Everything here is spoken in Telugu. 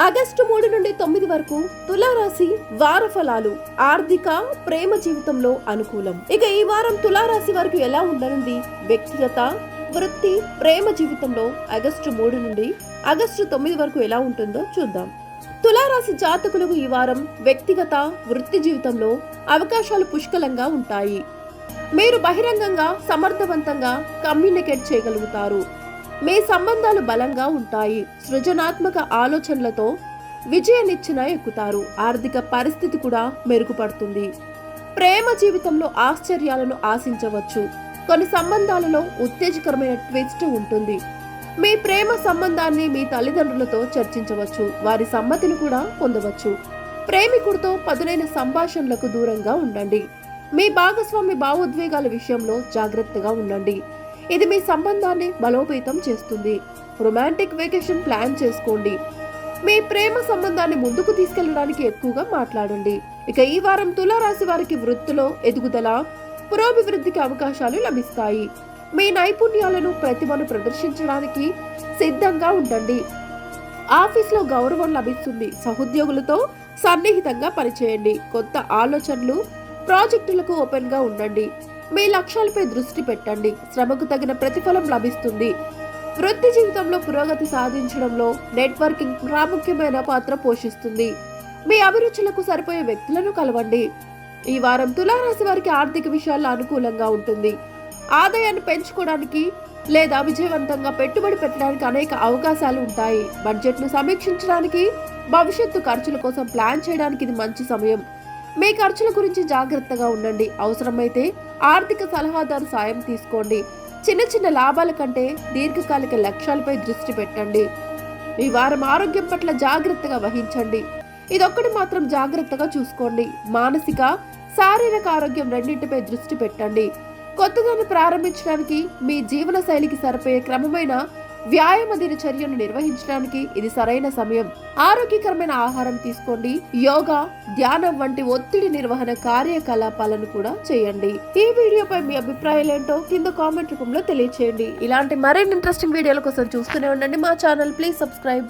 ఆగస్టు మూడు నుండి తొమ్మిది వరకు తులారాశి వార ఫలాలు ఆర్థిక ప్రేమ జీవితంలో అనుకూలం. ఇక ఈ వారం తులారాశి వరకు ఎలా ఉండనుంది? వ్యక్తిగత వృత్తి ప్రేమ జీవితంలో ఆగస్టు మూడు నుండి ఆగస్టు తొమ్మిది వరకు ఎలా ఉంటుందో చూద్దాం. తులారాశి జాతకులకు ఈ వారం వ్యక్తిగత వృత్తి జీవితంలో అవకాశాలు పుష్కలంగా ఉంటాయి. మీరు బహిరంగంగా సమర్థవంతంగా కమ్యూనికేట్ చేయగలుగుతారు. మీ సంబంధాలు బలంగా ఉంటాయి. సృజనాత్మక ఆలోచనలతో విజయనిచ్చిన ఎక్కుతారు. ఆర్థిక పరిస్థితి కూడా మెరుగుపడుతుంది. ప్రేమ జీవితంలో ఆశ్చర్యాలను ఆశించవచ్చు. కొన్ని సంబంధాలలో ఉత్తేజకరమైన ట్విస్ట్ ఉంటుంది. మీ ప్రేమ సంబంధాన్ని మీ తల్లిదండ్రులతో చర్చించవచ్చు. వారి సమ్మతిని కూడా పొందవచ్చు. ప్రేమికుడితో పదునైన సంభాషణలకు దూరంగా ఉండండి. మీ భాగస్వామి భావోద్వేగాల విషయంలో జాగ్రత్తగా ఉండండి. ఇది మీ సంబంధాన్ని బలోపేతం చేస్తుంది. రొమాంటిక్ వెకేషన్ ప్లాన్ చేసుకోండి. మీ ప్రేమ సంబంధాన్ని ముందుకు తీసుకెళ్ళడానికి ఎక్కువగా మాట్లాడండి. ఇక ఈ వారం తులారాశి వారికి వృత్తిలో ఎదుగుదల పురోభివృద్ధికి అవకాశాలు లభిస్తాయి. మీ నైపుణ్యాలను ప్రతిభను ప్రదర్శించడానికి సిద్ధంగా ఉండండి. ఆఫీస్లో గౌరవం లభిస్తుంది. సహోద్యోగులతో సన్నిహితంగా పనిచేయండి. కొత్త ఆలోచనలు ప్రాజెక్టులకు ఓపెన్గా ఉండండి. మీ లక్ష్యాలపై దృష్టి పెట్టండి. శ్రమకు తగిన ప్రతిఫలం లభిస్తుంది. వృత్తి జీవితంలో పురోగతి సాధించడంలో నెట్వర్కింగ్ ప్రాముఖ్యమైన పాత్ర పోషిస్తుంది. మీ అభిరుచులకు సరిపోయే వ్యక్తులను కలవండి. ఈ వారం తులారాశి వారికి ఆర్థిక విషయాల్లో అనుకూలంగా ఉంటుంది. ఆదాయాన్ని పెంచుకోవడానికి లేదా విజయవంతంగా పెట్టుబడి పెట్టడానికి అనేక అవకాశాలు ఉంటాయి. బడ్జెట్ను సమీక్షించడానికి భవిష్యత్తు ఖర్చుల కోసం ప్లాన్ చేయడానికి ఇది మంచి సమయం. మీ ఖర్చుల గురించి జాగ్రత్తగా ఉండండి. అవసరమైతే ఆర్థిక సలహాదారు సాయం తీసుకోండి. చిన్న చిన్న లాభాల కంటే దీర్ఘకాలిక లక్ష్యాలపై దృష్టి పెట్టండి. మీ వారం ఆరోగ్యం పట్ల జాగ్రత్తగా వహించండి. ఇదొక్కటి మాత్రం జాగ్రత్తగా చూసుకోండి. మానసిక శారీరక ఆరోగ్యం రెండింటిపై దృష్టి పెట్టండి. కొత్తదాన్ని ప్రారంభించడానికి మీ జీవన శైలికి సరిపోయే క్రమమైన వ్యాయామ దినచర్యను నిర్వహించడానికి ఇది సరైన సమయం. ఆరోగ్యకరమైన ఆహారం తీసుకోండి. యోగా ధ్యానం వంటి ఒత్తిడి నిర్వహణ కార్యకలాపాలను కూడా చేయండి. ఈ వీడియోపై మీ అభిప్రాయాలు ఏంటో కింద కామెంట్ రూపంలో తెలియచేయండి. ఇలాంటి మరిన్ని ఇంట్రెస్టింగ్ వీడియోల కోసం చూస్తూనే ఉండండి మా ఛానల్. Please subscribe